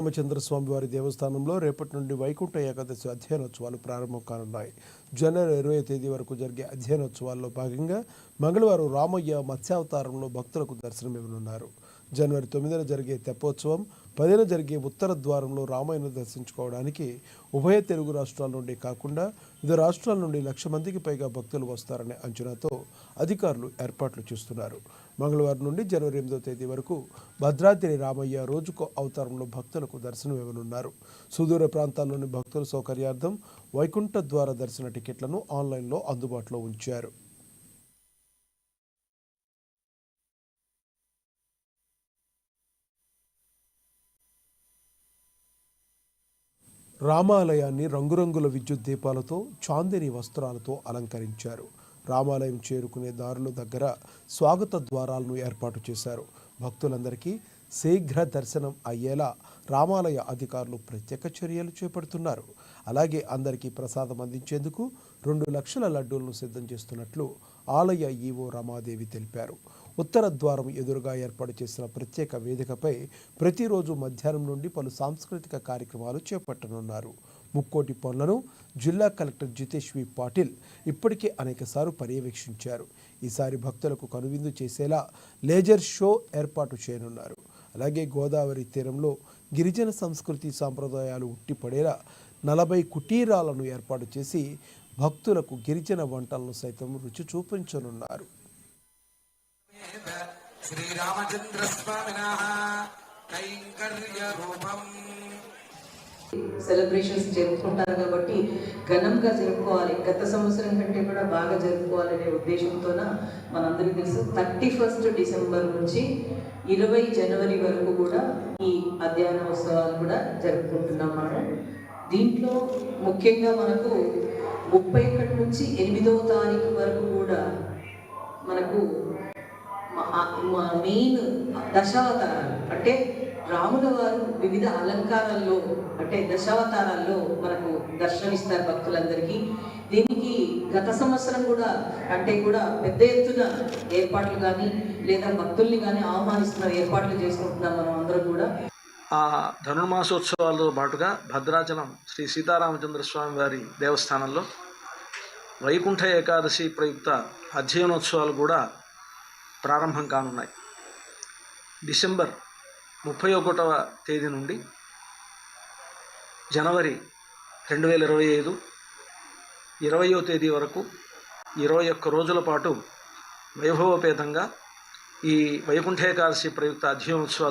రామచంద్రస్వామి వారి దేవస్థానంలో రేపటి నుండి వైకుంఠ ఏకాదశి అధ్యయనోత్సవాలు ప్రారంభం కానున్నాయి జనవరి ఇరవై తేదీ వరకు జరిగే అధ్యయనోత్సవాల్లో భాగంగా మంగళవారం రామయ్య మత్స్యావతారంలో భక్తులకు దర్శనమివ్వనున్నారు. జనవరి తొమ్మిదిన జరిగే తెప్పోత్సవం పదిన జరిగే ఉత్తర ద్వారంలో రామాయణ దర్శించుకోవడానికి ఉభయ తెలుగు రాష్ట్రాల నుండి కాకుండా వివిధ రాష్ట్రాల నుండి లక్ష మందికి పైగా భక్తులు వస్తారనే అంచనాతో అధికారులు ఏర్పాట్లు చేస్తున్నారు. మంగళవారం నుండి జనవరి ఎనిమిదో తేదీ వరకు భద్రాద్రి రామయ్య రోజుకో అవతారంలో భక్తులకు దర్శనం ఇవ్వనున్నారు. సుదూర ప్రాంతాల్లోని భక్తుల సౌకర్యార్థం వైకుంఠ ద్వార దర్శన టికెట్లను ఆన్లైన్లో అందుబాటులో ఉంచారు. రామాలయాన్ని రంగురంగుల విద్యుత్ దీపాలతో చాందిని వస్త్రాలతో అలంకరించారు. రామాలయం చేరుకునే దారుల దగ్గర స్వాగత ద్వారాలను ఏర్పాటు చేశారు. భక్తులందరికీ శీఘ్ర దర్శనం అయ్యేలా రామాలయ అధికారులు ప్రత్యేక చర్యలు చేపడుతున్నారు. అలాగే అందరికీ ప్రసాదం అందించేందుకు రెండు లక్షల లడ్డూలను సిద్ధం చేస్తున్నట్లు ఆలయ ఈవో రమాదేవి తెలిపారు. ఉత్తర ద్వారం ఎదురుగా ఏర్పాటు చేసిన ప్రత్యేక వేదికపై ప్రతిరోజు మధ్యాహ్నం నుండి పలు సాంస్కృతిక కార్యక్రమాలు చేపట్టనున్నారు. ముక్కోటి పనులను జిల్లా కలెక్టర్ జితేష్ వి పాటిల్ ఇప్పటికే అనేకసార్లు పర్యవేక్షించారు. ఈసారి భక్తులకు కనువిందు చేసేలా లేజర్ షో ఏర్పాటు చేయనున్నారు. అలాగే గోదావరి తీరంలో గిరిజన సంస్కృతి సాంప్రదాయాలు ఉట్టిపడేలా నలభై కుటీరాలను ఏర్పాటు చేసి భక్తులకు గిరిజన వంటలను సైతం రుచి చూపించనున్నారు. శ్రీరామచంద్రస్వామినః కైంకర్య రూపం సెలబ్రేషన్స్ జరుపుకుంటారు కాబట్టి ఘనంగా జరుపుకోవాలి. గత సంవత్సరం కంటే కూడా బాగా జరుపుకోవాలనే ఉద్దేశంతోన మనందరికీ తెలుసు థర్టీ ఫస్ట్ డిసెంబర్ నుంచి ఇరవై జనవరి వరకు కూడా ఈ అధ్యయన ఉత్సవాలు కూడా జరుపుకుంటున్నాం మనం. దీంట్లో ముఖ్యంగా మనకు ముప్పై ఒకటి నుంచి ఎనిమిదవ తారీఖు వరకు కూడా మనకు మెయిన్ దశావతారాలు. అంటే రాముల వారు వివిధ అలంకారాల్లో అంటే దశావతారాల్లో మనకు దర్శనమిస్తారు భక్తులందరికీ. దీనికి గత సంవత్సరం కూడా అంటే కూడా పెద్ద ఎత్తున ఏర్పాట్లు కానీ లేదా భక్తుల్ని కానీ ఆహ్వానిస్తున్న ఏర్పాట్లు చేసుకుంటున్నాం మనం అందరం కూడా. ఆ ధనుర్మాసోత్సవాలతో పాటుగా భద్రాచలం శ్రీ సీతారామచంద్ర స్వామి వారి దేవస్థానంలో వైకుంఠ ఏకాదశి ప్రయుక్త అధ్యయనోత్సవాలు కూడా ప్రారంభం కానున్నాయి. డిసెంబర్ ముప్పై ఒకటవ తేదీ నుండి జనవరి రెండు వేల ఇరవై ఐదు ఇరవయో తేదీ వరకు ఇరవై ఒక్క రోజుల పాటు వైభవపేతంగా ఈ వైకుంఠ ఏకాదశి ప్రయుక్త అధ్యయోత్సవాలు